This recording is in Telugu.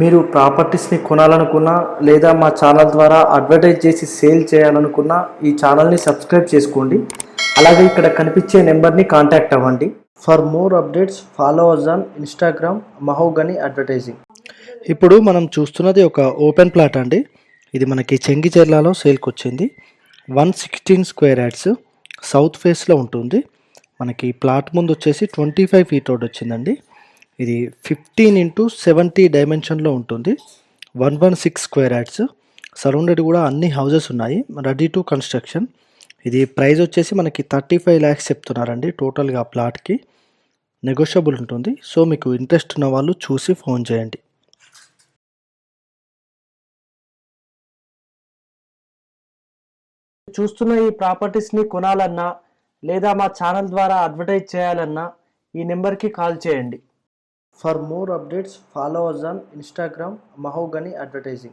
మీరు ప్రాపర్టీస్ని కొనాలనుకున్నా లేదా మా ఛానల్ ద్వారా అడ్వర్టైజ్ చేసి సేల్ చేయాలనుకున్నా ఈ ఛానల్ని సబ్స్క్రైబ్ చేసుకోండి అలాగే ఇక్కడ కనిపించే నెంబర్ని కాంటాక్ట్ అవ్వండి for more updates follow us on Instagram Mahogany advertising ఇప్పుడు మనం చూస్తున్నది ఒక ఓపెన్ ప్లాట్ అండి ఇది మనకి చెంగిచెర్లలో సేల్కి వచ్చింది one sixteen square yards south ఫేస్లో ఉంటుంది మనకి ప్లాట్ ముందు వచ్చేసి ట్వంటీ ఫైవ్ ఫీట్ రోడ్ వచ్చిందండి ఇది ఫిఫ్టీన్ ఇంటూ సెవెంటీ డైమెన్షన్లో ఉంటుంది one one six square yards surrounded కూడా అన్ని హౌజెస్ ఉన్నాయి రెడీ టు కన్స్ట్రక్షన్ ఇది ప్రైస్ వచ్చేసి మనకి థర్టీ ఫైవ్ ల్యాక్స్ చెప్తున్నారండి టోటల్గా ప్లాట్కి నెగోషియబుల్ ఉంటుంది సో మీకు ఇంట్రెస్ట్ ఉన్న వాళ్ళు చూసి ఫోన్ చేయండి చూస్తున్న ఈ ప్రాపర్టీస్ని కొనాలన్నా లేదా మా ఛానల్ ద్వారా అడ్వర్టైజ్ చేయాలన్నా ఈ నెంబర్కి కాల్ చేయండి For more updates, follow us on Instagram, Mahogany Advertising.